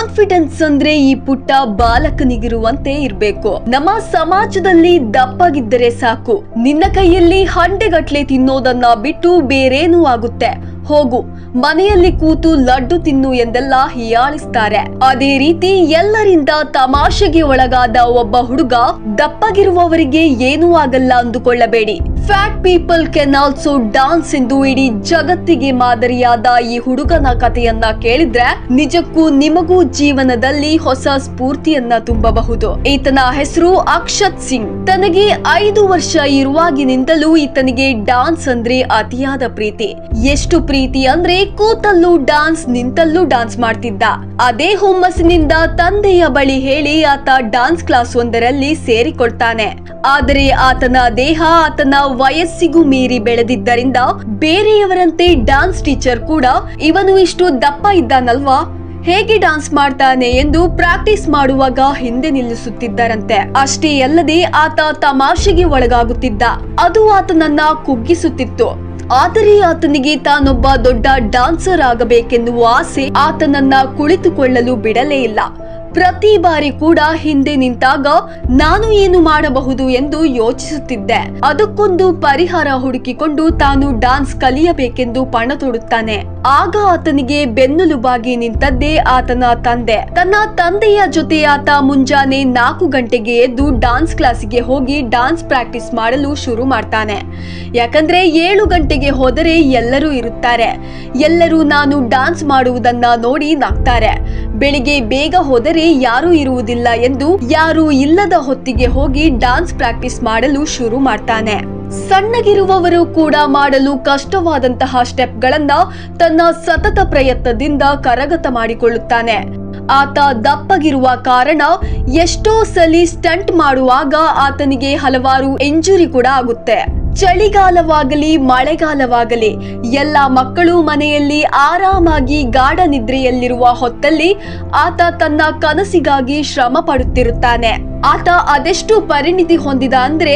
Confidence ಅಂದ್ರೆ ಈ ಪುಟ್ಟ ಬಾಲಕನಿಗಿರುವಂತೆ ಇರ್ಬೇಕು. ನಮ್ಮ ಸಮಾಜದಲ್ಲಿ ದಪ್ಪಗಿದ್ದರೆ ಸಾಕು. ನಿನ್ನ ಕೈಯಲ್ಲಿ ಹಂಡೆಗಟ್ಲೆ ತಿನ್ನೋದನ್ನ ಬಿಟ್ಟು ಬೇರೇನೂ ಆಗುತ್ತೆ. ಹೋಗು. ಮನೆಯಲ್ಲಿ ಕೂತು ಲಡ್ಡು ತಿನ್ನು ಎಂದೆಲ್ಲ ಹೀಯಾಳಿಸ್ತಾರೆ. ಅದೇ ರೀತಿ ಎಲ್ಲರಿಂದ ತಮಾಷೆಗೆ ಒಳಗಾದ ಒಬ್ಬ ಹುಡುಗ ದಪ್ಪಗಿರುವವರಿಗೆ ಏನೂ ಆಗಲ್ಲ ಅಂದುಕೊಳ್ಳಬೇಡಿ. Fat people can also dance ಎಂದು ಇಡೀ ಜಗತ್ತಿಗೆ ಮಾದರಿಯಾದ ಈ ಹುಡುಗನ ಕಥೆಯನ್ನ ಕೇಳಿದ್ರೆ ನಿಜಕ್ಕೂ ನಿಮಗೂ ಜೀವನದಲ್ಲಿ ಹೊಸ ಸ್ಫೂರ್ತಿಯನ್ನ ತುಂಬಬಹುದು. ಈತನ ಹೆಸರು ಅಕ್ಷತ್ ಸಿಂಗ್. ತನಗೆ ಐದು ವರ್ಷ ಇರುವಾಗಿನಿಂದಲೂ ಈತನಿಗೆ ಡಾನ್ಸ್ ಅಂದ್ರೆ ಅತಿಯಾದ ಪ್ರೀತಿ. ಎಷ್ಟು ಪ್ರೀತಿ ಅಂದ್ರೆ ಕೂತಲ್ಲೂ ಡಾನ್ಸ್ ನಿಂತಲ್ಲೂ ಡಾನ್ಸ್ ಮಾಡ್ತಿದ್ದ. ಅದೇ ಹುಮ್ಮಸ್ಸಿನಿಂದ ತಂದೆಯ ಬಳಿ ಹೇಳಿ ಆತ ಡಾನ್ಸ್ ಕ್ಲಾಸ್ ಒಂದರಲ್ಲಿ ಸೇರಿಕೊಳ್ತಾನೆ. ಆದರೆ ಆತನ ದೇಹ ಆತನ ವಯಸ್ಸಿಗೂ ಮೀರಿ ಬೆಳೆದಿದ್ದರಿಂದ ಬೇರೆಯವರಂತೆ ಡಾನ್ಸ್ ಟೀಚರ್ ಕೂಡ ಇವನು ಇಷ್ಟು ದಪ್ಪ ಇದ್ದಾನಲ್ವಾ? ಹೇಗೆ ಡಾನ್ಸ್ ಮಾಡ್ತಾನೆ ಎಂದು ಪ್ರಾಕ್ಟೀಸ್ ಮಾಡುವಾಗ ಹಿಂದೆ ನಿಲ್ಲಿಸುತ್ತಿದ್ದರಂತೆ. ಅಷ್ಟೇ ಅಲ್ಲದೆ ಆತ ತಮಾಷೆಗೆ ಒಳಗಾಗುತ್ತಿದ್ದ. ಅದು ಆತನನ್ನ ಕುಗ್ಗಿಸುತ್ತಿತ್ತು. ಆದರೆ ಆತನಿಗೆ ತಾನೊಬ್ಬ ದೊಡ್ಡ ಡಾನ್ಸರ್ ಆಗಬೇಕೆನ್ನುವ ಆಸೆ ಆತನನ್ನ ಕುಳಿತುಕೊಳ್ಳಲು ಬಿಡಲೇ ಇಲ್ಲ. ಪ್ರತಿ ಬಾರಿ ಕೂಡ ಹಿಂದೆ ನಿಂತಾಗ ನಾನು ಏನು ಮಾಡಬಹುದು ಎಂದು ಯೋಚಿಸುತ್ತಿದ್ದೆ. ಅದಕ್ಕೊಂದು ಪರಿಹಾರ ಹುಡುಕಿಕೊಂಡು ತಾನು ಡಾನ್ಸ್ ಕಲಿಯಬೇಕೆಂದು ಪಣ ತೊಡುತ್ತಾನೆ. ಆಗ ಆತನಿಗೆ ಬೆನ್ನುಲುಬಾಗಿ ನಿಂತದ್ದೇ ಆತನ ತಂದೆ. ತನ್ನ ತಂದೆಯ ಜೊತೆ ಆತ ಮುಂಜಾನೆ ನಾಲ್ಕು ಗಂಟೆಗೆ ಎದ್ದು ಡಾನ್ಸ್ ಕ್ಲಾಸಿಗೆ ಹೋಗಿ ಡಾನ್ಸ್ ಪ್ರಾಕ್ಟೀಸ್ ಮಾಡಲು ಶುರು ಮಾಡ್ತಾನೆ. ಯಾಕಂದ್ರೆ ಏಳು ಗಂಟೆಗೆ ಹೋದರೆ ಎಲ್ಲರೂ ಇರುತ್ತಾರೆ. ಎಲ್ಲರೂ ನಾನು ಡಾನ್ಸ್ ಮಾಡುವುದನ್ನ ನೋಡಿ ನಗ್ತಾರೆ ಬೆಳಿಗ್ಗೆ ಬೇಗ ಹೋದರೆ ಯಾರೂ ಇರುವುದಿಲ್ಲ ಎಂದು ಯಾರು ಇಲ್ಲದ ಹೊತ್ತಿಗೆ ಹೋಗಿ ಡಾನ್ಸ್ ಪ್ರಾಕ್ಟೀಸ್ ಮಾಡಲು ಶುರು ಮಾಡ್ತಾನೆ. ಸಣ್ಣಗಿರುವವರು ಕೂಡ ಮಾಡಲು ಕಷ್ಟವಾದಂತಹ ಸ್ಟೆಪ್ಗಳನ್ನ ತನ್ನ ಸತತ ಪ್ರಯತ್ನದಿಂದ ಕರಗತ ಮಾಡಿಕೊಳ್ಳುತ್ತಾನೆ. ಆತ ದಪ್ಪಗಿರುವ ಕಾರಣ ಎಷ್ಟೋ ಸಲಿ ಸ್ಟಂಟ್ ಮಾಡುವಾಗ ಆತನಿಗೆ ಹಲವಾರು ಇಂಜುರಿ ಕೂಡ ಆಗುತ್ತೆ. ಚಳಿಗಾಲವಾಗಲಿ, ಮಳೆಗಾಲವಾಗಲಿ, ಎಲ್ಲ ಮಕ್ಕಳು ಮನೆಯಲ್ಲಿ ಆರಾಮಾಗಿ ಗಾಢ ನಿದ್ರೆಯಲ್ಲಿರುವ ಹೊತ್ತಲ್ಲಿ ಆತ ತನ್ನ ಕನಸಿಗಾಗಿ ಶ್ರಮ ಪಡುತ್ತಿರುತ್ತಾನೆ. ಆತ ಅದೆಷ್ಟು ಪರಿಣಿತಿ ಹೊಂದಿದ ಅಂದ್ರೆ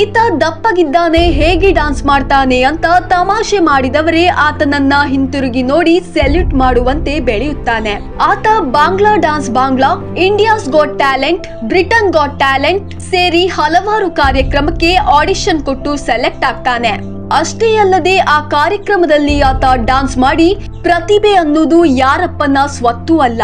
ಈತ ದಪ್ಪಗಿದ್ದಾನೆ, ಹೇಗೆ ಡಾನ್ಸ್ ಮಾಡ್ತಾನೆ ಅಂತ ತಮಾಷೆ ಮಾಡಿದವರೇ ಆತನನ್ನ ಹಿಂತಿರುಗಿ ನೋಡಿ ಸೆಲ್ಯೂಟ್ ಮಾಡುವಂತೆ ಬೆಳೆಯುತ್ತಾನೆ. ಆತ Bangla dance Bangla India's got talent Britain got talent ಸೇರಿ ಹಲವಾರು ಕಾರ್ಯಕ್ರಮಕ್ಕೆ ಆಡಿಷನ್ ಕೊಟ್ಟು ಸೆಲೆಕ್ಟ್ ಆಗ್ತಾನೆ. ಅಷ್ಟೇ ಅಲ್ಲದೆ ಆ ಕಾರ್ಯಕ್ರಮದಲ್ಲಿ ಆತ ಡಾನ್ಸ್ ಮಾಡಿ ಪ್ರತಿಭೆ ಅನ್ನೋದು ಯಾರಪ್ಪನ ಸ್ವತ್ತು ಅಲ್ಲ.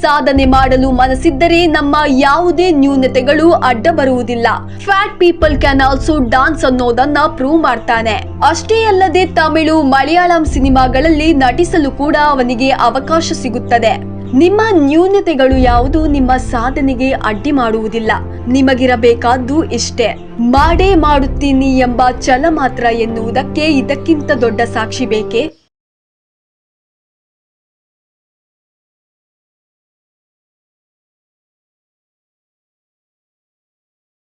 ಸಾಧನೆ ಮಾಡಲು ಮನಸ್ಸಿದ್ದರೆ ನಮ್ಮ ಯಾವುದೇ ನ್ಯೂನತೆಗಳು ಅಡ್ಡ ಬರುವುದಿಲ್ಲ. Fat people can also dance ಅನ್ನೋದನ್ನ ಪ್ರೂವ್ ಮಾಡ್ತಾನೆ. ಅಷ್ಟೇ ಅಲ್ಲದೆ ತಮಿಳು, ಮಲಯಾಳಂ ಸಿನಿಮಾಗಳಲ್ಲಿ ನಟಿಸಲು ಕೂಡ ಅವನಿಗೆ ಅವಕಾಶ ಸಿಗುತ್ತದೆ. ನಿಮ್ಮ ನ್ಯೂನತೆಗಳು ಯಾವುದು ನಿಮ್ಮ ಸಾಧನೆಗೆ ಅಡ್ಡಿ ಮಾಡುವುದಿಲ್ಲ. ನಿಮಗಿರಬೇಕಾದ್ದು ಇಷ್ಟೇ. ಮಾಡೇ ಮಾಡುತ್ತೀನಿ ಎಂಬ ಛಲ ಮಾತ್ರ ಎನ್ನುವುದಕ್ಕೆ ಇದಕ್ಕಿಂತ ದೊಡ್ಡ ಸಾಕ್ಷಿ ಬೇಕೇ?